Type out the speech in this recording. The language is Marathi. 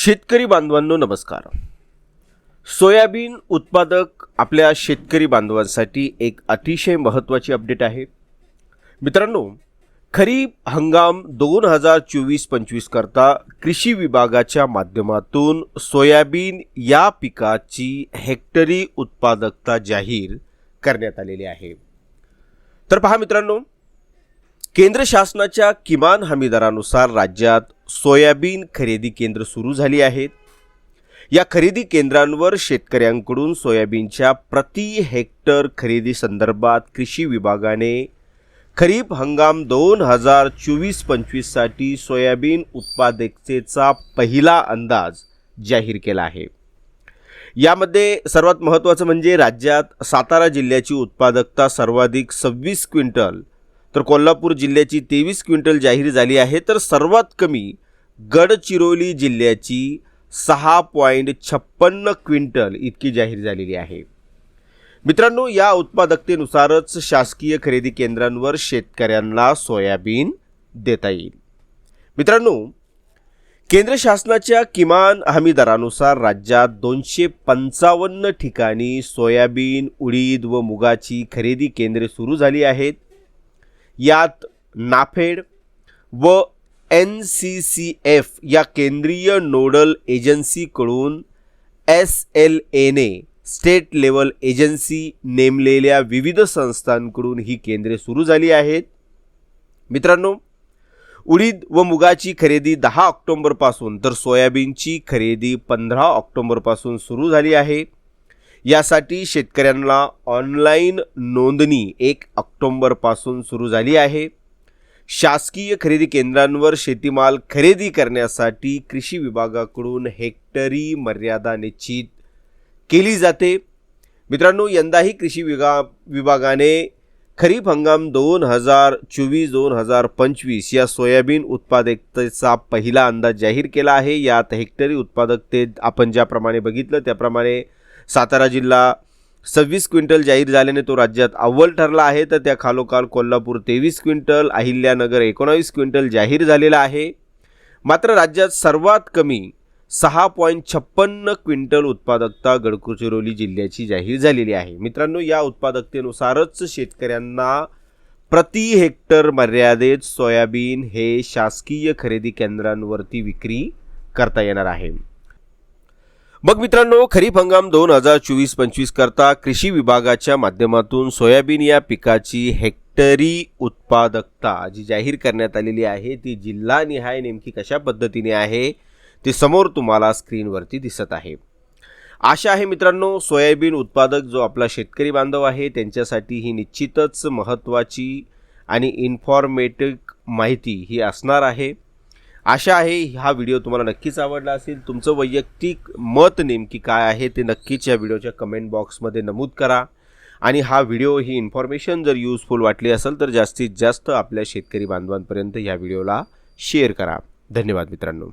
शेतकरी बांधवांनो नमस्कार. सोयाबीन उत्पादक आपल्या शेतकरी बांधवांसाठी एक अतिशय महत्त्वाची अपडेट आहे. मित्रांनो खरीप हंगाम दोन हजार चोवीस पंचवीस करता कृषी विभागाच्या माध्यमातून सोयाबीन या पिकाची हेक्टरी उत्पादकता जाहीर करण्यात आलेली आहे. तर पहा मित्रांनो केंद्र शासनाच्या किमान हमी दरानुसार राज्यात सोयाबीन खरेदी केंद्र सुरू झाली आहेत. या खरेदी केंद्रांवर शेतकऱ्यांकडून सोयाबीनच्या प्रति हेक्टर खरेदी संदर्भात कृषी विभागाने खरीप हंगाम दोन हजार चोवीस पंचवीससाठी सोयाबीन उत्पादकतेचा पहिला अंदाज जाहीर केला आहे. यामध्ये सर्वात महत्त्वाचं म्हणजे राज्यात सातारा जिल्ह्याची उत्पादकता सर्वाधिक सव्वीस क्विंटल तर कोल्हापूर जिल्ह्याची तेवीस क्विंटल जाहीर झाली आहे. तर सर्वात कमी गडचिरोली जिल्ह्याची सहा पॉईंट छप्पन्न क्विंटल इतकी जाहीर झालेली आहे. मित्रांनो या उत्पादकतेनुसारच शासकीय खरेदी केंद्रांवर शेतकऱ्यांना सोयाबीन देता येईल. मित्रांनो केंद्र शासनाच्या किमान हमी दरानुसार राज्यात दोनशे पंचावन्न ठिकाणी सोयाबीन उडीद व मुगाची खरेदी केंद्रे सुरू झाली आहेत. यात नाफेड व एन सी सी एफ या केंद्रीय नोडल एजन्सीकडून एस एल एने स्टेट लेवल एजन्सी नेमलेल्या विविध संस्थांकडून ही केंद्रे सुरू झाली आहेत. मित्रांनो उडीद व मुगाची खरेदी दहा ऑक्टोंबरपासून तर सोयाबीनची खरेदी पंधरा ऑक्टोंबरपासून सुरू झाली आहे. यासाठी शेतकऱ्यांना ऑनलाईन नोंदणी एक ऑक्टोंबरपासून सुरू झाली आहे. शासकीय खरेदी केंद्रांवर शेतीमाल खरेदी करण्यासाठी कृषी विभागाकडून हेक्टरी मर्यादा निश्चित केली जाते. मित्रांनो यंदाही कृषी विभा विभागाने खरीप हंगाम दोन हजार चोवीस दोन हजार पंचवीस या सोयाबीन उत्पादकतेचा पहिला अंदाज जाहीर केला आहे. यात हेक्टरी उत्पादकतेत आपण ज्याप्रमाणे बघितलं त्याप्रमाणे सातारा जिल्हा. सव्वीस क्विंटल जाहीर झाल्याने तो राज्यात अव्वल ठरला आहे. तर त्या खालोखाल कोल्हापूर तेवीस क्विंटल अहिल्यानगर एकोणावीस क्विंटल जाहीर झालेला आहे. मात्र राज्यात सर्वात कमी सहा पॉईंट छप्पन्न क्विंटल उत्पादकता गडचिरोली जिल्ह्याची जाहीर झालेली आहे. मित्रांनो या उत्पादकतेनुसारच शेतकऱ्यांना प्रति हेक्टर मर्यादेत सोयाबीन हे शासकीय खरेदी केंद्रांवरती विक्री करता येणार आहे. मग मित्रांनो खरीप हंगाम दोन हजार चोवीस पंचवीस करता कृषी विभागाच्या माध्यमातून सोयाबीन या पिकाची हेक्टरी उत्पादकता जी जाहीर करण्यात आलेली आहे ती जिल्हानिहाय नेमकी कशा पद्धतीने आहे ते समोर तुम्हाला स्क्रीनवरती दिसत आहे. आशा आहे मित्रांनो सोयाबीन उत्पादक जो आपला शेतकरी बांधव आहे त्यांच्यासाठी ही निश्चितच महत्त्वाची आणि इन्फॉर्मेटिव्ह माहिती ही असणार आहे. आशा आहे हा व्हिडिओ तुम्हाला नक्कीच आवडला असेल. तुमचं वैयक्तिक मत नेमकी काय आहे ते नक्कीच या व्हिडिओच्या कमेंट बॉक्समध्ये नमूद करा. आणि हा व्हिडिओ ही इन्फॉर्मेशन जर यूजफुल वाटली असेल तर जास्तीत जास्त आपल्या शेतकरी बांधवांपर्यंत ह्या व्हिडिओला शेअर करा. धन्यवाद मित्रांनो.